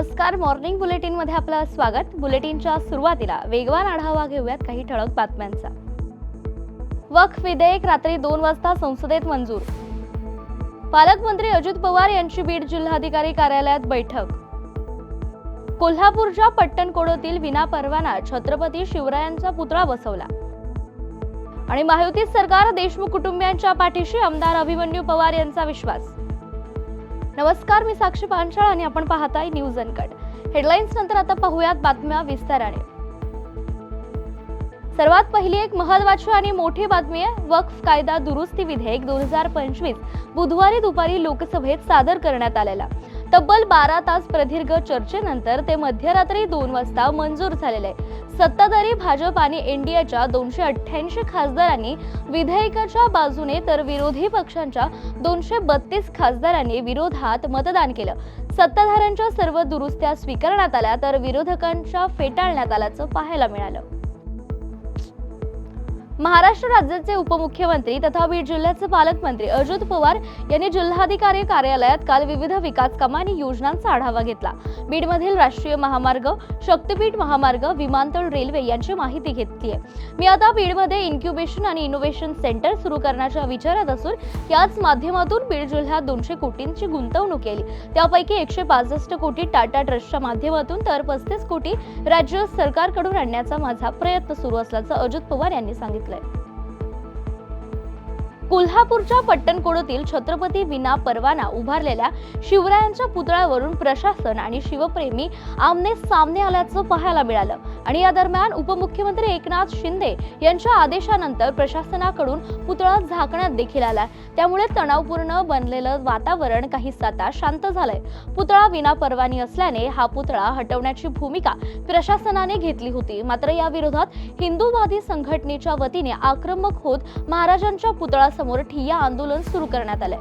नमस्कार. मॉर्निंग बुलेटिनमध्ये आपलं स्वागत. बुलेटिनच्या सुरुवातीला वेगवान आढावा घेऊयात काही ठळक बातम्यांचा. वक्फ विधेयक रात्री दोन वाजता संसदेत मंजूर. पालकमंत्री अजित पवार यांची बीड जिल्हाधिकारी कार्यालयात बैठक. कोल्हापूरच्या पट्टणकोडोतील विनापरवाना छत्रपती शिवरायांचा पुतळा बसवला. आणि महायुतीत सरकार देशमुख कुटुंबियांच्या पाठीशी आमदार अभिमन्यू पवार यांचा विश्वास. नमस्कार मी साक्षी पांचाळ आणि आपण पाहताय न्यूज अनकट हेडलाईन्स नंतर आता पाहूयात बातम्या विस्ताराने. सर्वात पहिली एक महत्वाची आणि मोठी बातमी आहे वक्फ कायदा दुरुस्ती विधेयक दोन हजार पंचवीस बुधवारी दुपारी लोकसभेत सादर करण्यात आलेला. तब्बल बारा तास प्रदीर्घ चर्चेनंतर ते मध्यरात्री दोन वाजता मंजूर झालेले. आहे सत्ताधारी भाजप आणि एनडीएच्या दोनशे अठ्ठ्याऐंशी खासदारांनी विधेयकाच्या बाजूने तर विरोधी पक्षांच्या दोनशे बत्तीस खासदारांनी विरोधात मतदान केलं. सत्ताधाऱ्यांच्या सर्व दुरुस्त्या स्वीकारण्यात आल्या तर विरोधकांच्या फेटाळण्यात आल्याचं पाहायला मिळालं. महाराष्ट्र राज्याचे उपमुख्यमंत्री तथा बीड जिल्ह्याचे पालकमंत्री अजित पवार यांनी जिल्हाधिकारी कार्यालयात काल विविध विकास कामं आणि योजनांचा आढावा घेतला. बीडमधील राष्ट्रीय महामार्ग शक्तीपीठ महामार्ग विमानतळ रेल्वे यांची माहिती घेतली आहे मी आता बीडमध्ये इन्क्युबेशन आणि इनोव्हेशन सेंटर सुरू करण्याच्या विचारात असून याच माध्यमातून बीड जिल्ह्यात दोनशे कोटींची गुंतवणूक केली. त्यापैकी एकशे पासष्ट कोटी टाटा ट्रस्टच्या माध्यमातून तर पस्तीस कोटी राज्य सरकारकडून आणण्याचा माझा प्रयत्न सुरू असल्याचं अजित पवार यांनी सांगितलं. सांगितलंय कोल्हापूरच्या पट्टणकोडतील छत्रपती विना परवाना उभारलेल्या शिवरायांच्या पुतळ्यावरून प्रशासन आणि शिवप्रेमी आमने सामने आल्याचं पाहायला मिळालं. आणि या दरम्यान उपमुख्यमंत्री एकनाथ शिंदे यांच्या आदेशानंतर प्रशासनाकडून पुतळा झाकण्यात देखील आला त्यामुळे तणावपूर्ण बनलेलं वातावरण काही आता शांत झालंय. पुतळा विनापरवानी असल्याने हा पुतळा हटवण्याची भूमिका प्रशासनाने घेतली होती. मात्र या विरोधात हिंदूवादी संघटनेच्या वतीने आक्रमक होत महाराजांच्या पुतळासमोर ठिय्या आंदोलन सुरू करण्यात आलंय.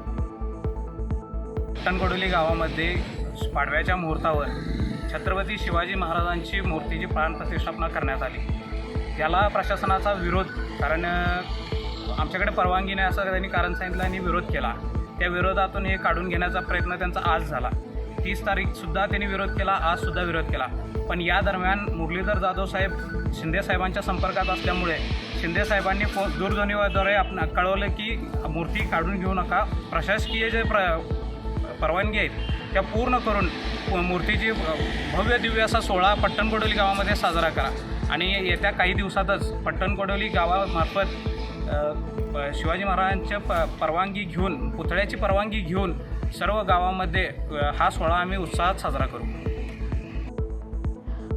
गावामध्ये पाडव्याच्या मुहूर्तावर छत्रपती शिवाजी महाराजांची मूर्तीची प्राणप्रतिष्ठापना करण्यात आली. त्याला प्रशासनाचा विरोध कारण आमच्याकडे परवानगी नाही असं त्यांनी कारण सांगितलं आणि विरोध केला. त्या विरोधातून हे काढून घेण्याचा प्रयत्न त्यांचा आज झाला. तीस तारीखसुद्धा त्यांनी विरोध केला आजसुद्धा विरोध केला. पण या दरम्यान मुरलीधर जाधव साहेब शिंदे साहेबांच्या संपर्कात असल्यामुळे शिंदे साहेबांनी फोन दूरध्वनीद्वारे आपण कळवलं की मूर्ती काढून घेऊ नका. प्रशासकीय जे प्र परवानगी आहेत त्या पूर्ण करून मूर्तीची भव्य दिव्य असा सोहळा पट्टणकोडोली गावामध्ये साजरा करा. आणि येत्या काही दिवसातच पट्टणकोडोली गावामार्फत शिवाजी महाराजांच्या प परवानगी घेऊन पुतळ्याची परवानगी घेऊन सर्व गावामध्ये हा सोहळा आम्ही उत्साहात साजरा करू.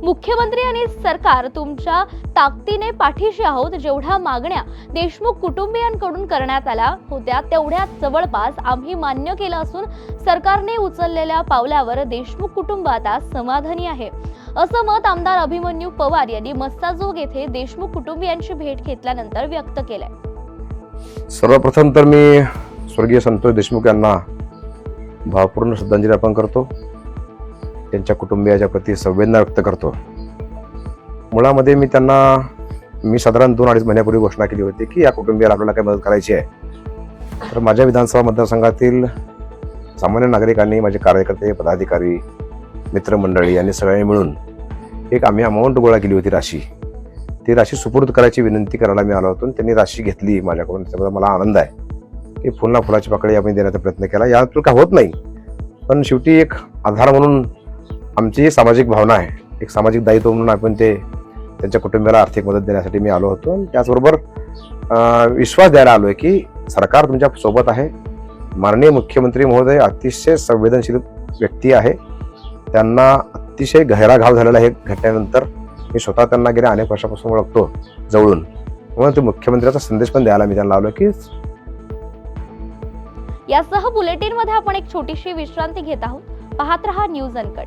मुख्यमंत्री आणि सरकार तुमच्या ताकदीने पाठीशी आहोत. जेवढ्या मागण्या देशमुख कुटुंबियांकडून करण्यात आल्या होत्या तेवढ्या जवळपास आम्ही मान्य केलं असून सरकारने उचललेल्या पावल्यावर देशमुख कुटुंब आता समाधानी आहे. असं मत आमदार अभिमन्यू पवार यांनी मस्ताजोग येथे देशमुख कुटुंबियांची भेट घेतल्यानंतर व्यक्त केलंय. सर्वप्रथम तर मी स्वर्गीय संतोष देशमुख यांना भावपूर्ण श्रद्धांजली अर्पण करतो. त्यांच्या कुटुंबियाच्या प्रती संवेदना व्यक्त करतो. मुळामध्ये मी त्यांना मी साधारण दोन अडीच महिन्यापूर्वी घोषणा केली होती की या कुटुंबियाला आपल्याला काही मदत करायची आहे. तर माझ्या विधानसभा मतदारसंघातील सामान्य नागरिकांनी माझे कार्यकर्ते पदाधिकारी मित्रमंडळी यांनी सगळ्यांनी मिळून एक आम्ही अमाऊंट गोळा केली होती राशी. ती राशी सुपूर्द करायची विनंती करायला मी आलो होतो त्यांनी राशी घेतली माझ्याकडून. त्यामुळे मला आनंद आहे की फुलना फुलाची पाकळी आम्ही देण्याचा प्रयत्न केला. यातून काय होत नाही. पण शेवटी एक आधार म्हणून आमची सामाजिक भावना आहे. एक सामाजिक दायित्व म्हणून आपण ते त्यांच्या कुटुंबियाला आर्थिक मदत देण्यासाठी मी आलो होतो. आणि त्याचबरोबर विश्वास द्यायला आलो आहे की सरकार तुमच्यासोबत आहे. माननीय मुख्यमंत्री महोदय अतिशय संवेदनशील व्यक्ती आहे. त्यांना अतिशय गहरा घाव झालेला आहे. घटनेनंतर मी स्वतः त्यांना गेल्या अनेक वर्षापासून ओळखतो जवळून. म्हणून ते मुख्यमंत्र्याचा संदेश पण द्यायला मी त्यांना लावलो की यासह बुलेटिनमध्ये आपण एक छोटीशी विश्रांती घेत आहोत. पाहत रहा न्यूज अनकट.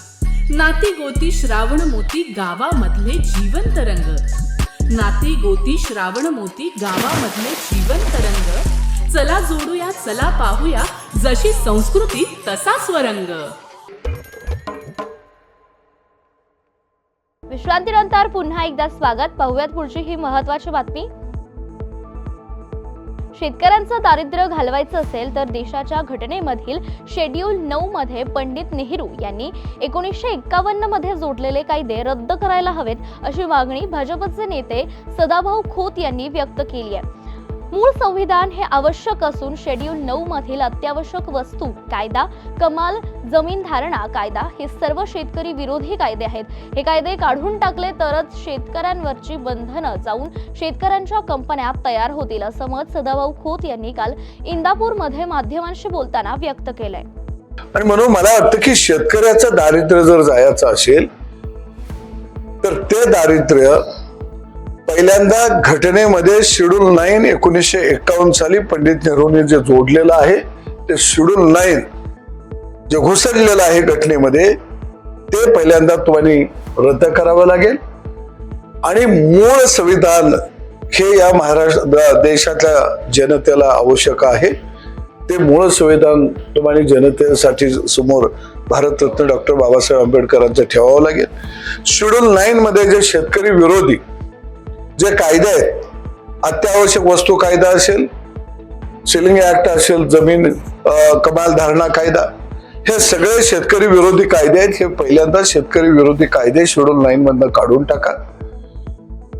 नाती गोती श्रावण मोती गावामधले जिवंत रंग. नाती गोती श्रावण मोती गावामधले जिवंत रंग. चला जोडूया चला पाहूया जशी संस्कृती तसा स्वरंग. विश्रांतीनंतर पुन्हा एकदा स्वागत. पाहूयात पुढची ही महत्वाची बातमी. शेतकऱ्यांचं दारिद्र्य घालवायचं असेल तर देशाच्या घटनेमधील शेड्यूल नऊ मध्ये पंडित नेहरू यांनी एकोणीसशे एक्कावन्नमध्ये जोडलेले कायदे रद्द करायला हवेत अशी मागणी भाजपचे नेते सदाभाऊ खोत यांनी व्यक्त केली आहे. मूळ संविधान हे आवश्यक असून शेड्यूल नऊ मधील अत्यावश्यक वस्तू कायदा कमाल जमीन धारणा कायदा हे सर्व शेतकरी विरोधी कायदे आहेत. हे कायदे काढून टाकले तरच शेतकऱ्यांवरची बंधनं जाऊन शेतकऱ्यांच्या कंपन्या तयार होतील असं मत सदाभाऊ खोत यांनी काल इंदापूरमध्ये माध्यमांशी बोलताना व्यक्त केलंय. आणि म्हणून मला वाटतं की शेतकऱ्याचं दारिद्र्य जर जायचं असेल तर ते दारिद्र्य पहिल्यांदा घटनेमध्ये शेड्यूल नाईन एकोणीसशे एकावन्न साली पंडित नेहरूने जे जोडलेलं आहे ते शेड्यूल नाईन जे घुसरलेलं आहे घटनेमध्ये ते पहिल्यांदा तुम्हाला रद्द करावं लागेल. आणि मूळ संविधान हे या महाराष्ट्र देशाच्या जनतेला आवश्यक आहे. ते मूळ संविधान तुम्हाला जनतेसाठी समोर भारतरत्न डॉक्टर बाबासाहेब आंबेडकरांचं ठेवावं लागेल. शेड्यूल नाईन मध्ये जे शेतकरी विरोधी जे कायदे आहेत अत्यावश्यक वस्तू कायदा असेल सिलिंग ऍक्ट असेल जमीन कमाल धारणा कायदा हे सगळे शेतकरी विरोधी कायदे आहेत हे पहिल्यांदा शेतकरी विरोधी कायदे शेड्यूल नाईन मधनं काढून टाका.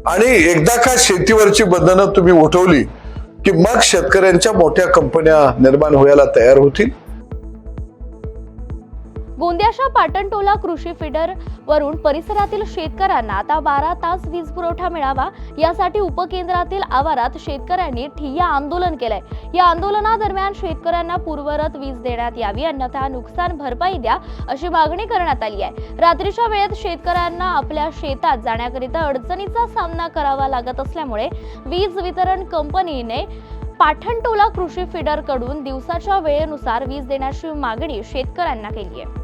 आणि एकदा का शेतीवरची बंधनं तुम्ही उठवली की मग शेतकऱ्यांच्या मोठ्या कंपन्या निर्माण व्हायला तयार होतील? गोंदियाच्या पाटणटोला कृषी फीडर वरून परिसरातील शेतकऱ्यांना आता बारा तास वीज पुरवठा मिळावा यासाठी उपकेंद्रातील आवारात शेतकऱ्यांनी ठिय्या आंदोलन केलंय. या आंदोलनादरम्यान शेतकऱ्यांना पूर्वरत वीज देण्यात यावी अन्यथा नुकसान भरपाई द्या अशी मागणी करण्यात आली आहे. रात्रीच्या वेळेत शेतकऱ्यांना आपल्या शेतात जाण्याकरिता अडचणीचा सामना करावा लागत असल्यामुळे वीज वितरण कंपनीने पाठणटोला कृषी फिडरकडून दिवसाच्या वेळेनुसार वीज देण्याची मागणी शेतकऱ्यांना केली आहे.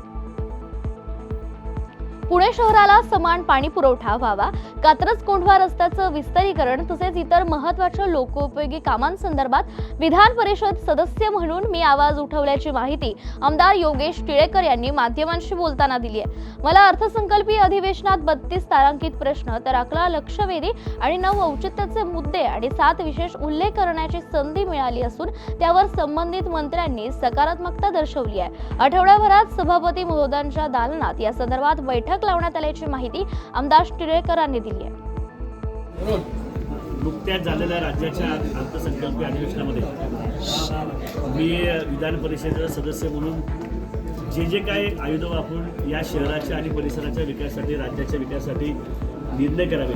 पुणे शहराला समान पाणी पुरवठा व्हावा. कात्रज कोंढवा रस्त्याचं विस्तारीकरण तसेच इतर महत्त्वाच्या लोकोपयोगी कामांसंदर्भात विधान परिषद सदस्य म्हणून मी आवाज उठवल्याची माहिती आमदार योगेश टिळेकर यांनी माध्यमांशी बोलताना दिली आहे. मला अर्थसंकल्पीय अधिवेशनात बत्तीस तारांकित प्रश्न तर अकरा लक्षवेधी आणि नऊ औचित्याचे मुद्दे आणि सात विशेष उल्लेख करण्याची संधी मिळाली असून त्यावर संबंधित मंत्र्यांनी सकारात्मकता दर्शवली आहे. आठवड्याभरात सभापती महोदयांच्या दालनात या संदर्भात बैठक लावण्यात आल्याची माहिती आमदार टिळेकरांनी दिली आहे. नुकत्याच झालेल्या राज्याच्या अर्थसंकल्पीय अधिवेशनामध्ये मी विधान परिषदेचा सदस्य म्हणून जे जे काही आयुध वापरून या शहराच्या आणि परिसराच्या विकासासाठी राज्याच्या विकासासाठी निर्णय करावे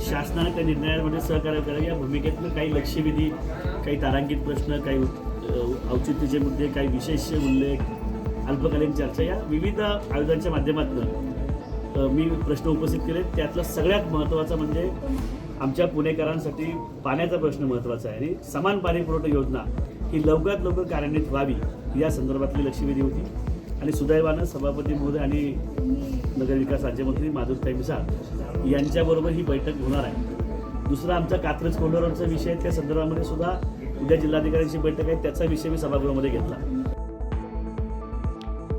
शासनाने त्या निर्णयामध्ये सहकार्य करावे या भूमिकेतनं काही लक्षवेधी काही तारांकित प्रश्न काही अ, औचित्यचे मुद्दे काही विशेष उल्लेख अल्पकालीन चर्चा या विविध आयुधांच्या माध्यमातून मी प्रश्न उपस्थित केले त्यातला सगळ्यात महत्त्वाचा म्हणजे आमच्या पुणेकरांसाठी पाण्याचा प्रश्न महत्त्वाचा आहे. आणि समान पाणी पुरवठा योजना ही लवकरात लवकर कार्यान्वित व्हावी या संदर्भातली लक्षवेधी होती. आणि सुदैवानं सभापती महोदय आणि नगरविकास राज्यमंत्री माधुरताई मिसाळ यांच्याबरोबर ही बैठक होणार आहे. दुसरा आमचा कात्रज कोंडोरचा विषय त्या संदर्भामध्ये सुद्धा उद्या जिल्हाधिकाऱ्यांची बैठक आहे. त्याचा विषय मी सभागृहामध्ये घेतला.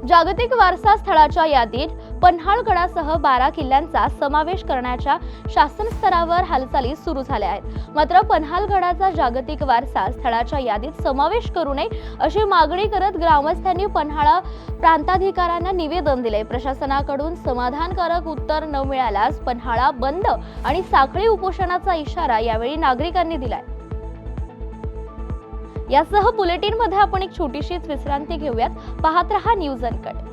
जागतिक वारसा स्थळाच्या यादीत पन्हाळगडासह बारा किल्ल्यांचा समावेश करण्याच्या शासन स्तरावर हालचाली सुरू झाल्या आहेत. मात्र पन्हाळगडाचा जागतिक वारसा स्थळाच्या यादीत समावेश करू नये अशी मागणी करत ग्रामस्थांनी पन्हाळा प्रांताधिकाऱ्यांना निवेदन दिले. प्रशासनाकडून समाधानकारक उत्तर न मिळाल्यास पन्हाळा बंद आणि साखळी उपोषणाचा इशारा यावेळी नागरिकांनी दिलाय. यासह बुलेटिनमध्ये आपण एक छोटीशीच विश्रांती घेऊयात. पाहत रहा न्यूज अनकट.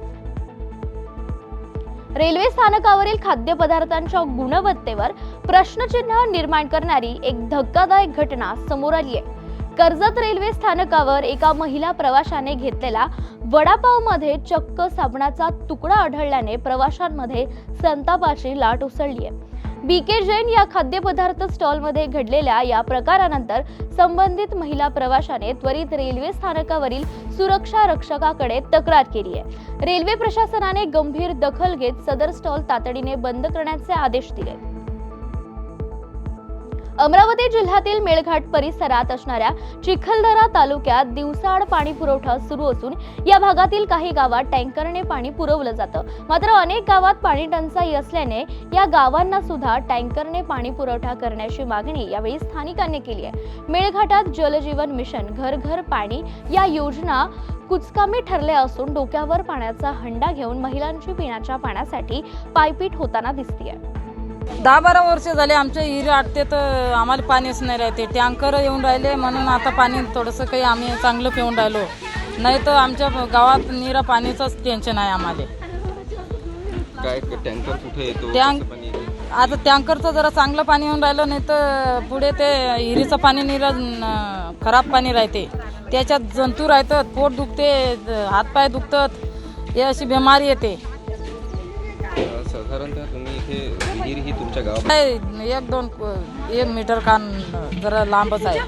रेल्वे स्थानकावरील खाद्यपदार्थांच्या गुणवत्तेवर प्रश्नचिन्ह निर्माण करणारी एक धक्कादायक घटना समोर आली आहे. कर्जत रेल्वे स्थानकावर एका महिला प्रवाशाने घेतलेला वडापावमध्ये चक्क साबणाचा तुकडा आढळल्याने प्रवाशांमध्ये संतापाची लाट उसळली आहे. बी के जैन या खाद्यपदार्थ स्टॉलमध्ये घडलेल्या या प्रकारानंतर संबंधित महिला प्रवाशाने त्वरित रेल्वे स्थानकावरील सुरक्षा रक्षकाकडे तक्रार केली आहे. रेल्वे प्रशासनाने गंभीर दखल घेत सदर स्टॉल तातडीने बंद करण्याचे आदेश दिले. अमरावती जिल्ह्यातील मेळघाट परिसरात असणाऱ्या चिखलदरा तालुक्यात दिवसाआड पाणी पुरवठा सुरू असून या भागातील काही गावात टँकरने पाणी पुरवलं जातं. मात्र अनेक गावात पाणी टंचाई असल्याने या गावांना सुद्धा टँकरने पाणी पुरवठा करण्याची मागणी यावेळी स्थानिकांनी केली आहे. मेळघाटात जलजीवन मिशन घर घर पाणी या योजना कुचकामी ठरल्या असून डोक्यावर पाण्याचा हंडा घेऊन महिलांची पिण्याच्या पाण्यासाठी पायपीट होताना दिसतीये. दहा बारा वर्ष झाले आमच्या हिरे आटते तर आम्हाला पाणीच नाही राहते. टँकर येऊन राहिले म्हणून आता पाणी थोडंसं काही आम्ही चांगलं पिऊन राहिलो. नाही तर आमच्या गावात निरा पाणीचंच टेन्शन आहे आम्हाला. काय टँकर कुठे येतो? टँक-? आता टँकरचं जरा चांगलं पाणी येऊन राहिलं नाही तर पुढे ते हिरीचं पाणी निरा खराब पाणी राहते. त्याच्यात जंतू राहतात पोट दुखते हातपाय दुखतात हे अशी बिमारी येते. साधारणतः तुम्ही इथे विहीर ही तुमच्या गावात काय एक दोन एक मीटर कान जरा लांबच आहे.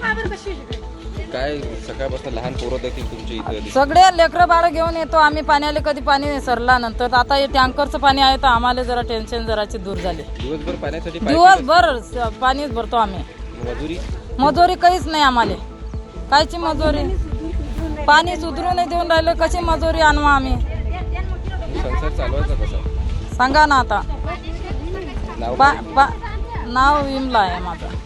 काय सकाळपासून लहान पोरं देखील तुमच्या इथे दिसतात. सगळे लेकरं बाळ घेऊन येतो. आम्ही पाण्याला कधी पाणी सरला नंतर. आता हे टँकरचं पाणी आहे तर आम्हाला जरा टेन्शन जराची दूर झाले. दिवसभर पाण्यासाठी पाय दिवसभर स- पाणीच भरतो आम्ही. मजुरी? मजुरी काहीच नाही आम्हाला. कायची मजुरी? पाणी सुधरू नाही देऊन राहिलं. कशी मजुरी आणू आम्ही? संसार चालवायचा कसा? सांगा ना आता. नाव विमला आहे माझं.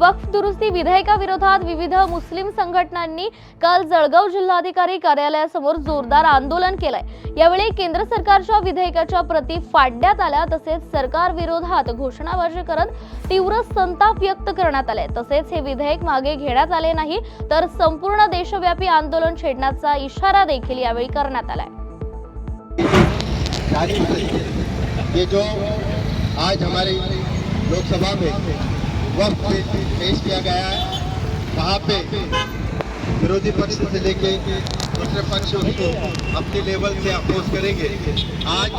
वक्फ दुरुस्ती विधेयकाविरोधात विविध मुस्लिम संघटनांनी काल जळगाव जिल्हाधिकारी कार्यालयासमोर जोरदार आंदोलन केलंय. यावेळी केंद्र सरकारच्या विधेयकाच्या प्रती फाडण्यात आल्या तसेच सरकार विरोधात घोषणाबाजी करत तीव्र संताप व्यक्त करण्यात आले तसेच हे विधेयक मागे घेण्यात आले नाही तर संपूर्ण देशव्यापी आंदोलन छेडण्याचा इशारा देखील यावेळी करण्यात आलाय. ये जो आज हमारे लोकसभा में वक्त पेश किया गया है, वहाँ पे विरोधी पक्ष से लेके दूसरे पक्ष उसको अपने लेवल से अपोज करेंगे। आज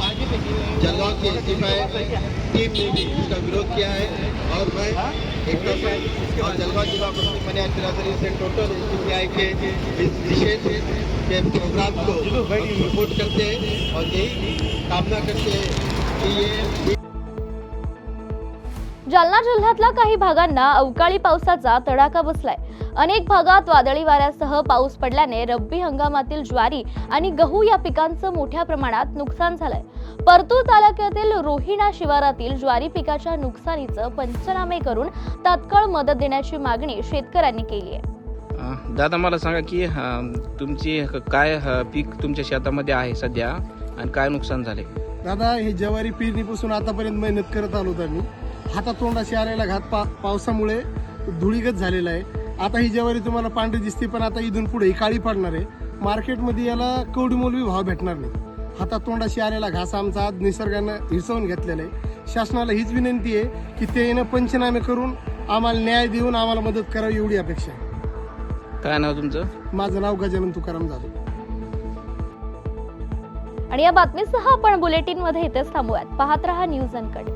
जलगांव की एसटीफाई टीम ने भी इसका विरोध किया है और मैं एक परसेंट और जलगांव जिला मुस्लिम पंचायत बिरादरी से टोटल एसटीपीआई के इस विशेष के प्रोग्राम को सपोर्ट करते हैं और यही कामना करते हैं कि ये जालना जिल्ह्यातल्या काही भागांना अवकाळी पावसाचा तडाखा बसलाय. अनेक भागात वादळी वाऱ्यासह पाऊस पडल्याने रब्बी हंगामातील ज्वारी आणि गहू या पिकांचं मोठ्या प्रमाणात नुकसान झालंय. परतूर तालुक्यातील रोहिणा शिवारातील ज्वारी पिकाच्या नुकसानीचं पंचनामे करून तात्काळ मदत देण्याची मागणी शेतकऱ्यांनी केली आहे. दादा मला सांगा की तुमची काय पीक तुमच्या शेतामध्ये आहे सध्या आणि काय नुकसान झाले दादा हे ज्वारी पेरणीपासून आतापर्यंत मेहनत करत आलो होतो आम्ही. हातातोंडाशी आलेला घात पा पावसामुळे धुळीगत झालेला आहे. आता ही ज्वारी तुम्हाला पांढरी दिसते पण आता इथून पुढे ही काळी पडणार आहे. मार्केटमध्ये याला कवडी मोलवी भाव भेटणार नाही. हातात तोंडाशी आलेला घास आमचा आज निसर्गानं हिरसवून घेतलेला आहे. शासनाला हीच विनंती आहे की ते येणं पंचनामे करून आम्हाला न्याय देऊन आम्हाला मदत करावी एवढी अपेक्षा आहे. काय नाव तुमचं? माझं नाव गजानन तुकाराम जाधव. आणि या बातमीसह आपण बुलेटिनमध्ये इथेच थांबूयात. पाहत रहा न्यूज अनकट.